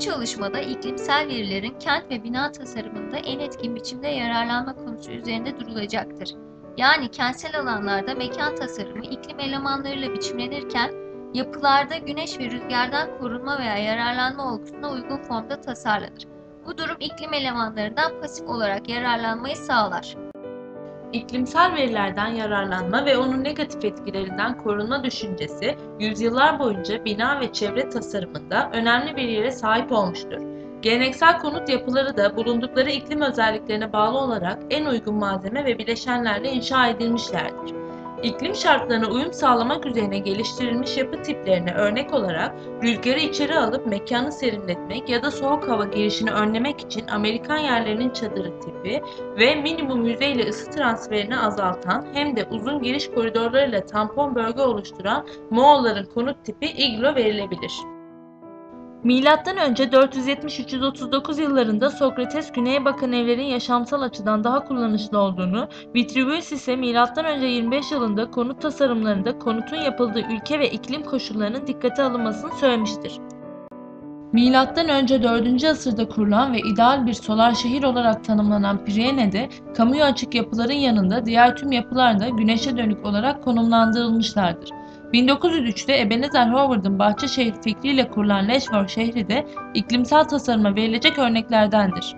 çalışmada iklimsel verilerin kent ve bina tasarımında en etkin biçimde yararlanma konusu üzerinde durulacaktır. Yani kentsel alanlarda mekan tasarımı iklim elemanlarıyla biçimlenirken yapılarda güneş ve rüzgardan korunma veya yararlanma olgusuna uygun formda tasarlanır. Bu durum iklim elemanlarından pasif olarak yararlanmayı sağlar. İklimsel verilerden yararlanma ve onun negatif etkilerinden korunma düşüncesi yüzyıllar boyunca bina ve çevre tasarımında önemli bir yere sahip olmuştur. Geleneksel konut yapıları da bulundukları iklim özelliklerine bağlı olarak en uygun malzeme ve bileşenlerle inşa edilmişlerdir. İklim şartlarına uyum sağlamak üzerine geliştirilmiş yapı tiplerine örnek olarak rüzgarı içeri alıp mekanı serinletmek ya da soğuk hava girişini önlemek için Amerikan yerlerinin çadırı tipi ve minimum yüzeyle ısı transferini azaltan hem de uzun giriş koridorlarıyla tampon bölge oluşturan Moğolların konut tipi iglo verilebilir. Milattan önce 470-339 yıllarında Sokrates güneye bakan evlerin yaşamsal açıdan daha kullanışlı olduğunu, Vitruvius ise milattan önce 25 yılında konut tasarımlarında konutun yapıldığı ülke ve iklim koşullarının dikkate alınmasını söylemiştir. Milattan önce 4. asırda kurulan ve ideal bir solar şehir olarak tanımlanan Priene'de kamuya açık yapıların yanında diğer tüm yapılar da güneşe dönük olarak konumlandırılmışlardır. 1903'te Ebenezer Howard'ın Bahçeşehir fikriyle kurulan Letchworth şehri de iklimsel tasarıma verilecek örneklerdendir.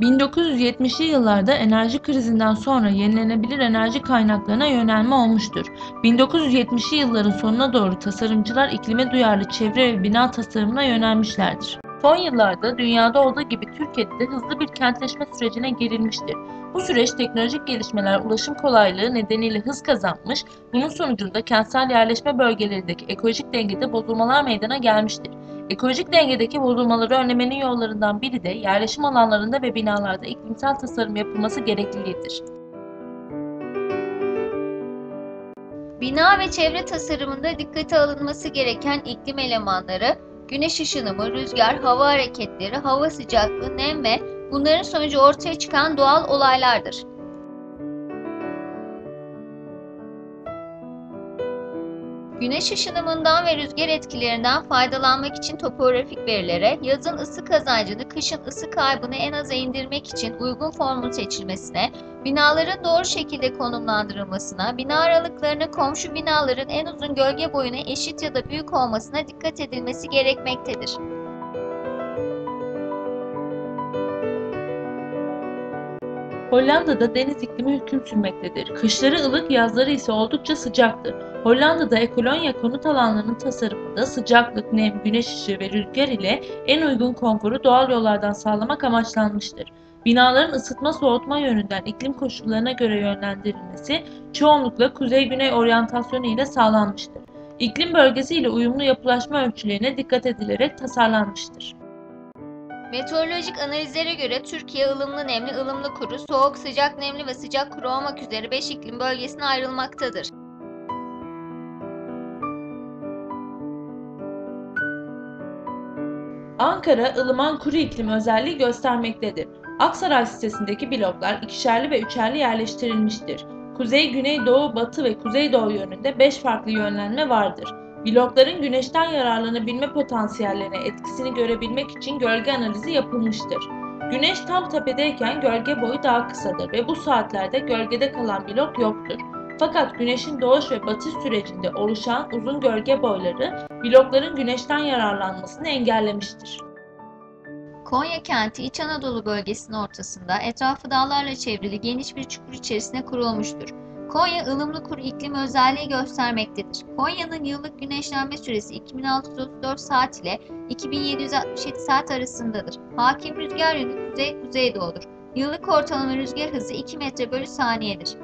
1970'li yıllarda enerji krizinden sonra yenilenebilir enerji kaynaklarına yönelme olmuştur. 1970'li yılların sonuna doğru tasarımcılar iklime duyarlı çevre ve bina tasarımına yönelmişlerdir. Son yıllarda dünyada olduğu gibi Türkiye'de de hızlı bir kentleşme sürecine girilmiştir. Bu süreç teknolojik gelişmeler, ulaşım kolaylığı nedeniyle hız kazanmış, bunun sonucunda kentsel yerleşme bölgelerindeki ekolojik dengede bozulmalar meydana gelmiştir. Ekolojik dengedeki bozulmaları önlemenin yollarından biri de yerleşim alanlarında ve binalarda iklimsel tasarım yapılması gerekliliğidir. Bina ve çevre tasarımında dikkate alınması gereken iklim elemanları, güneş ışınımı, rüzgar, hava hareketleri, hava sıcaklığı, nem ve bunların sonucu ortaya çıkan doğal olaylardır. Güneş ışınımından ve rüzgar etkilerinden faydalanmak için topografik verilere, yazın ısı kazancını, kışın ısı kaybını en aza indirmek için uygun formun seçilmesine, binaların doğru şekilde konumlandırılmasına, bina aralıklarını komşu binaların en uzun gölge boyuna eşit ya da büyük olmasına dikkat edilmesi gerekmektedir. Hollanda'da deniz iklimi hüküm sürmektedir. Kışları ılık, yazları ise oldukça sıcaktır. Hollanda'da ekolonya konut alanlarının tasarımında sıcaklık, nem, güneş ışığı ve rüzgar ile en uygun konforu doğal yollardan sağlamak amaçlanmıştır. Binaların ısıtma soğutma yönünden iklim koşullarına göre yönlendirilmesi çoğunlukla kuzey-güney oryantasyonu ile sağlanmıştır. İklim bölgesi ile uyumlu yapılaşma ölçülerine dikkat edilerek tasarlanmıştır. Meteorolojik analizlere göre Türkiye ılımlı nemli, ılımlı kuru, soğuk, sıcak nemli ve sıcak kuru olmak üzere 5 iklim bölgesine ayrılmaktadır. Ankara ılıman kuru iklim özelliği göstermektedir. Aksaray sitesindeki bloklar ikişerli ve üçerli yerleştirilmiştir. Kuzey, güney, doğu, batı ve kuzeydoğu yönünde 5 farklı yönlenme vardır. Blokların güneşten yararlanabilme potansiyellerine etkisini görebilmek için gölge analizi yapılmıştır. Güneş tam tepedeyken gölge boyu daha kısadır ve bu saatlerde gölgede kalan blok yoktur. Fakat güneşin doğuş ve batış sürecinde oluşan uzun gölge boyları blokların güneşten yararlanmasını engellemiştir. Konya kenti İç Anadolu bölgesinin ortasında etrafı dağlarla çevrili geniş bir çukur içerisine kurulmuştur. Konya ılımlı kuru iklim özelliği göstermektedir. Konya'nın yıllık güneşlenme süresi 2634 saat ile 2767 saat arasındadır. Hakim rüzgar yönü kuzey-kuzeydoğudur. Yıllık ortalama rüzgar hızı 2 metre bölü saniyedir.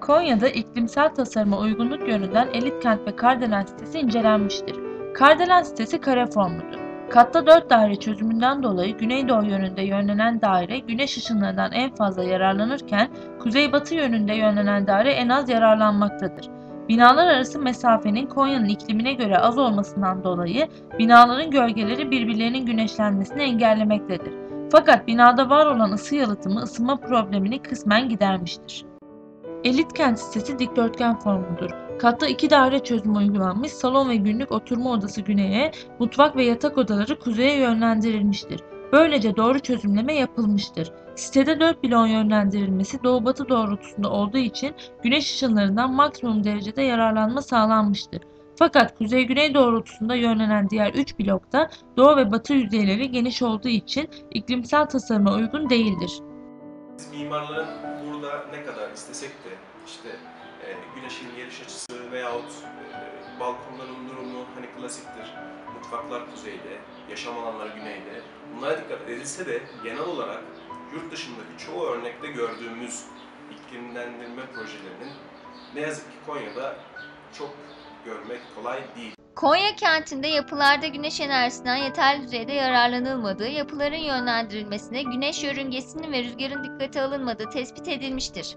Konya'da iklimsel tasarıma uygunluk yönünden Elit Kent ve Kardelen sitesi incelenmiştir. Kardelen sitesi kare formludur. Katta 4 daire çözümünden dolayı güneydoğu yönünde yönlenen daire güneş ışınlarından en fazla yararlanırken kuzeybatı yönünde yönlenen daire en az yararlanmaktadır. Binalar arası mesafenin Konya'nın iklimine göre az olmasından dolayı binaların gölgeleri birbirlerinin güneşlenmesini engellemektedir. Fakat binada var olan ısı yalıtımı ısınma problemini kısmen gidermiştir. Elit kent sitesi dikdörtgen formundur. Katta iki daire çözümü uygulanmış, salon ve günlük oturma odası güneye, mutfak ve yatak odaları kuzeye yönlendirilmiştir. Böylece doğru çözümleme yapılmıştır. Sitede 4 bloğun yönlendirilmesi doğu-batı doğrultusunda olduğu için güneş ışınlarından maksimum derecede yararlanma sağlanmıştır. Fakat kuzey-güney doğrultusunda yönlenen diğer 3 blokta doğu ve batı yüzeyleri geniş olduğu için iklimsel tasarıma uygun değildir. Biz mimarların burada ne kadar istesek de işte güneşin geliş açısı veyahut e, balkonların durumu hani klasiktir. Mutfaklar kuzeyde, yaşam alanları güneyde. Bunlara dikkat edilse de genel olarak yurt dışındaki çoğu örnekte gördüğümüz iklimlendirme projelerinin ne yazık ki Konya'da çok görmek kolay değil. Konya kentinde yapılarda güneş enerjisinden yeterli düzeyde yararlanılmadığı, yapıların yönlendirilmesine güneş yörüngesinin ve rüzgarın dikkate alınmadığı tespit edilmiştir.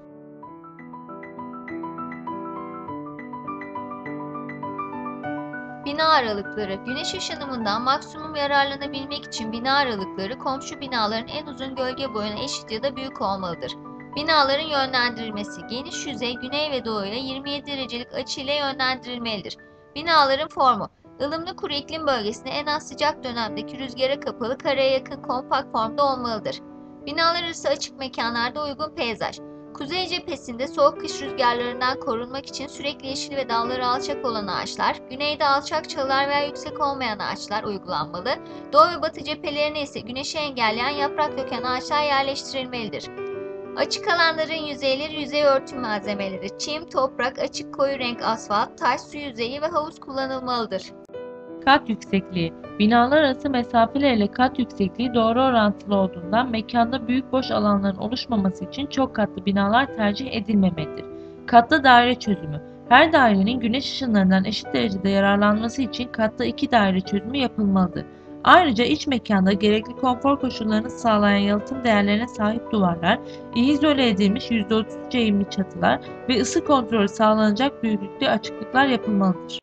Bina aralıkları Güneş ışınımından maksimum yararlanabilmek için bina aralıkları komşu binaların en uzun gölge boyuna eşit ya da büyük olmalıdır. Binaların yönlendirilmesi geniş yüzey güney ve doğuya 27 derecelik açı ile yönlendirilmelidir. Binaların formu ılımlı kuru iklim bölgesinde en az sıcak dönemdeki rüzgara kapalı karaya yakın kompakt formda olmalıdır. Binalar arası açık mekanlarda uygun peyzaj. Kuzey cephesinde soğuk kış rüzgarlarından korunmak için sürekli yeşil ve dalları alçak olan ağaçlar, güneyde alçak çalılar veya yüksek olmayan ağaçlar uygulanmalı, doğu ve batı cephelerine ise güneşi engelleyen yaprak döken ağaçlar yerleştirilmelidir. Açık alanların yüzeyleri yüzey örtüm malzemeleri, çim, toprak, açık koyu renk asfalt, taş su yüzeyi ve havuz kullanılmalıdır. Kat yüksekliği Binalar arası mesafelerle kat yüksekliği doğru orantılı olduğundan mekanda büyük boş alanların oluşmaması için çok katlı binalar tercih edilmemelidir. Katlı daire çözümü Her dairenin güneş ışınlarından eşit derecede yararlanması için katlı iki daire çözümü yapılmalıdır. Ayrıca iç mekanda gerekli konfor koşullarını sağlayan yalıtım değerlerine sahip duvarlar, iyi izole edilmiş %33 eğimli çatılar ve ısı kontrolü sağlanacak büyüklükte açıklıklar yapılmalıdır.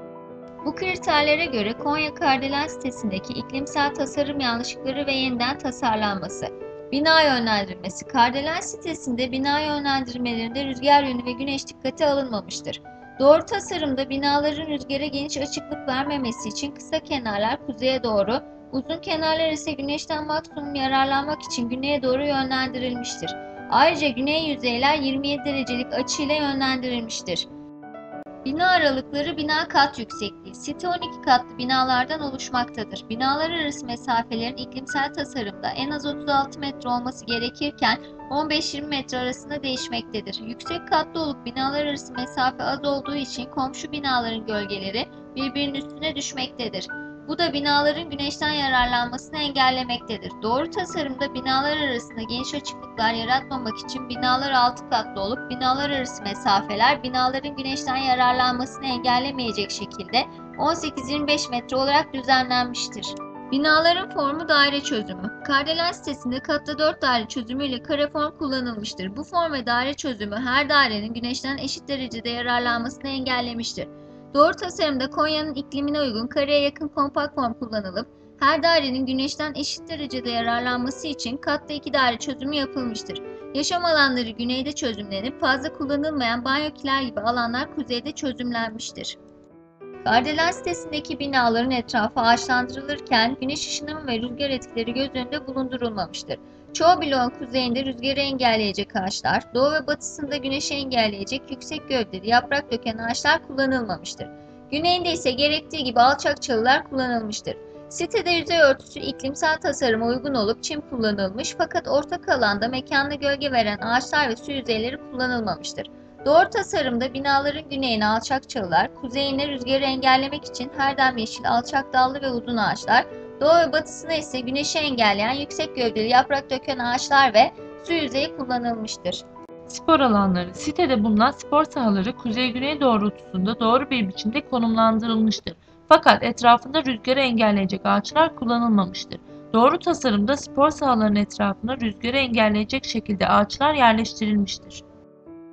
Bu kriterlere göre Konya Kardelen sitesindeki iklimsel tasarım yanlışlıkları ve yeniden tasarlanması. Bina yönlendirmesi. Kardelen sitesinde bina yönlendirmelerinde rüzgar yönü ve güneş dikkate alınmamıştır. Doğru tasarımda binaların rüzgara geniş açıklık vermemesi için kısa kenarlar kuzeye doğru, uzun kenarlar ise güneşten maksimum yararlanmak için güneye doğru yönlendirilmiştir. Ayrıca güney yüzeyler 27 derecelik açıyla yönlendirilmiştir. Bina aralıkları bina kat yüksekliği. Site 12 katlı binalardan oluşmaktadır. Binalar arası mesafelerin iklimsel tasarımda en az 36 metre olması gerekirken 15-20 metre arasında değişmektedir. Yüksek katlı olup binalar arası mesafe az olduğu için komşu binaların gölgeleri birbirinin üstüne düşmektedir. Bu da binaların güneşten yararlanmasını engellemektedir. Doğru tasarımda binalar arasında geniş açıklıklar yaratmamak için binalar altı katlı olup binalar arası mesafeler binaların güneşten yararlanmasını engellemeyecek şekilde 18-25 metre olarak düzenlenmiştir. Binaların formu daire çözümü. Kardelen sitesinde katta 4 daire çözümüyle kare form kullanılmıştır. Bu form ve daire çözümü her dairenin güneşten eşit derecede yararlanmasını engellemiştir. Doğru tasarımda Konya'nın iklimine uygun kareye yakın kompakt form kullanılıp her dairenin güneşten eşit derecede yararlanması için katta iki daire çözümü yapılmıştır. Yaşam alanları güneyde çözümlenip fazla kullanılmayan banyokiler gibi alanlar kuzeyde çözümlenmiştir. Kardelen sitesindeki binaların etrafı ağaçlandırılırken güneş ışınımı ve rüzgar etkileri göz önünde bulundurulmamıştır. Çoğu bloğun kuzeyinde rüzgarı engelleyecek ağaçlar, doğu ve batısında güneşi engelleyecek yüksek gövdeli yaprak döken ağaçlar kullanılmamıştır. Güneyinde ise gerektiği gibi alçak çalılar kullanılmıştır. Sitede yüzey örtüsü iklimsel tasarıma uygun olup çim kullanılmış fakat ortak alanda mekanla gölge veren ağaçlar ve su yüzeyleri kullanılmamıştır. Doğru tasarımda binaların güneyine alçak çalılar, kuzeyine rüzgarı engellemek için herdem yeşil alçak dallı ve uzun ağaçlar, doğu ve batısına ise güneşi engelleyen yüksek gövdeli yaprak döken ağaçlar ve su yüzeyi kullanılmıştır. Spor alanları Sitede bulunan spor sahaları kuzey-güney doğrultusunda doğru bir biçimde konumlandırılmıştır. Fakat etrafında rüzgarı engelleyecek ağaçlar kullanılmamıştır. Doğru tasarımda spor sahalarının etrafına rüzgarı engelleyecek şekilde ağaçlar yerleştirilmiştir.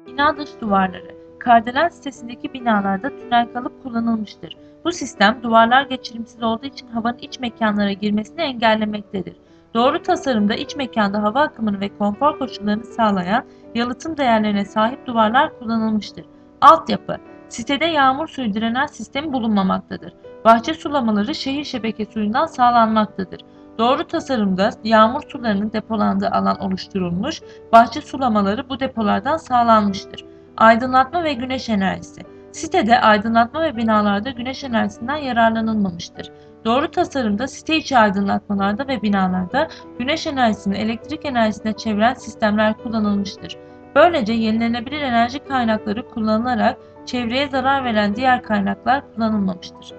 Bina dış duvarları Kardelen sitesindeki binalarda tünel kalıp kullanılmıştır. Bu sistem duvarlar geçirimsiz olduğu için havanın iç mekanlara girmesini engellemektedir. Doğru tasarımda iç mekanda hava akımını ve konfor koşullarını sağlayan yalıtım değerlerine sahip duvarlar kullanılmıştır. Altyapı Sitede yağmur suyu drenaj sistemi bulunmamaktadır. Bahçe sulamaları şehir şebeke suyundan sağlanmaktadır. Doğru tasarımda yağmur sularının depolandığı alan oluşturulmuş, bahçe sulamaları bu depolardan sağlanmıştır. Aydınlatma ve güneş enerjisi. Sitede aydınlatma ve binalarda güneş enerjisinden yararlanılmamıştır. Doğru tasarımda site içi aydınlatmalarda ve binalarda güneş enerjisini elektrik enerjisine çeviren sistemler kullanılmıştır. Böylece yenilenebilir enerji kaynakları kullanılarak çevreye zarar veren diğer kaynaklar kullanılmamıştır.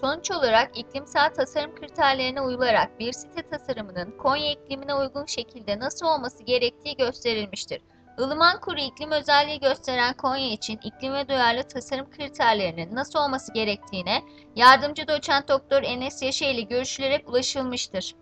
Sonuç olarak iklimsel tasarım kriterlerine uyularak bir site tasarımının Konya iklimine uygun şekilde nasıl olması gerektiği gösterilmiştir. Ilıman kuru iklim özelliği gösteren Konya için iklime duyarlı tasarım kriterlerinin nasıl olması gerektiğine yardımcı doçent doktor Enes Yaşa ile görüşülerek ulaşılmıştır.